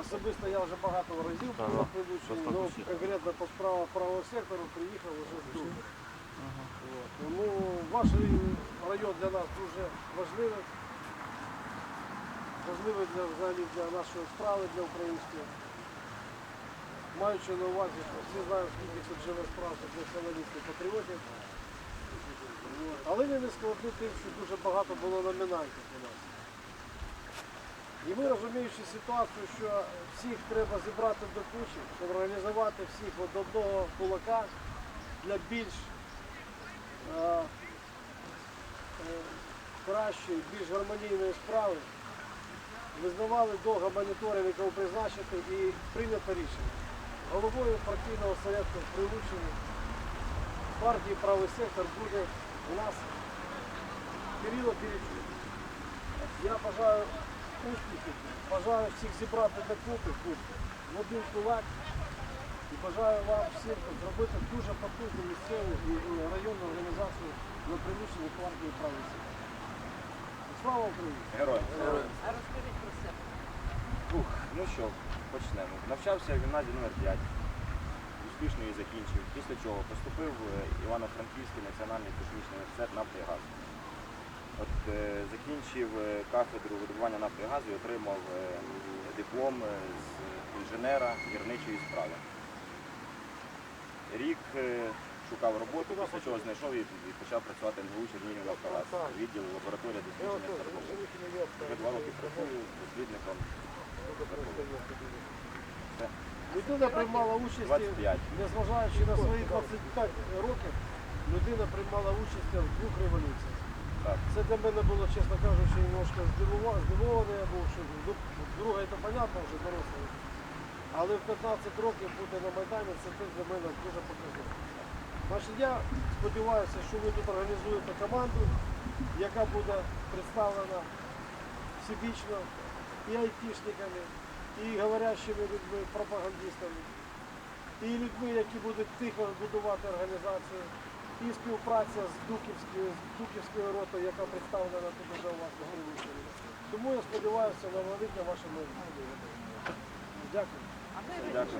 Особисто я вже багато разів Прилуччині, ну, конкретно по справах правого сектору приїхав вже тут. От. Тому ваш район для нас дуже важливий. Важливий для, взагалі для нашої справи, для української. Маючи на увазі, що всі знають, скільки тут живе справді для націоналістів патріотів. От. Але не складно тим, що дуже багато було номінантів у нас. І ми розуміючи ситуацію, що всіх треба зібрати до кучі, щоб організувати всіх до одного кулака для більш е, е, кращої, більш гармонійної справи, визнавали довго моніторинг призначити і прийнято рішення. Головою партійного совету в Прилуччині партії правий сектор буде у нас Кирило Киричук. Я бажаю бажаю всіх зібрати докупи тут в один кулак і бажаю вам всім зробити дуже потужну місцеву і районну організацію на приміщенні партії правий сектор. Слава Україні! Героям. А розкажіть про себе. Ух, ну що, почнемо. Навчався в гімназії номер 5 успішно її закінчив. Після чого поступив в Івано-Франківський національний космічний університет нафти і газу. От е, закінчив е, кафедру видобування нафти і газу і отримав е, диплом з інженера гірничої справи. Рік шукав роботу, після чого знайшов і і почав працювати НГУ Чернігів Нафтогаз, відділ лабораторія дослідження стартового. Вже два роки працюю дослідником. Людина приймала участь, незважаючи на свої 25 років, людина приймала участь в двох революціях. Це для мене було, чесно кажучи, немножко здивований я був, що друга це понятно вже дорослий. Але в 15 років бути на Майдані це теж для мене дуже показово. Значить, я сподіваюся, що ви тут організуєте команду, яка буде представлена всебічно і айтішниками, і говорящими людьми, пропагандистами, і людьми, які будуть тихо будувати організацію, і співпраця з Дуківською, ротою, яка представлена тут уже у вас Гринвичі. Тому я сподіваюся на велике ваше. Дякую. Дякую.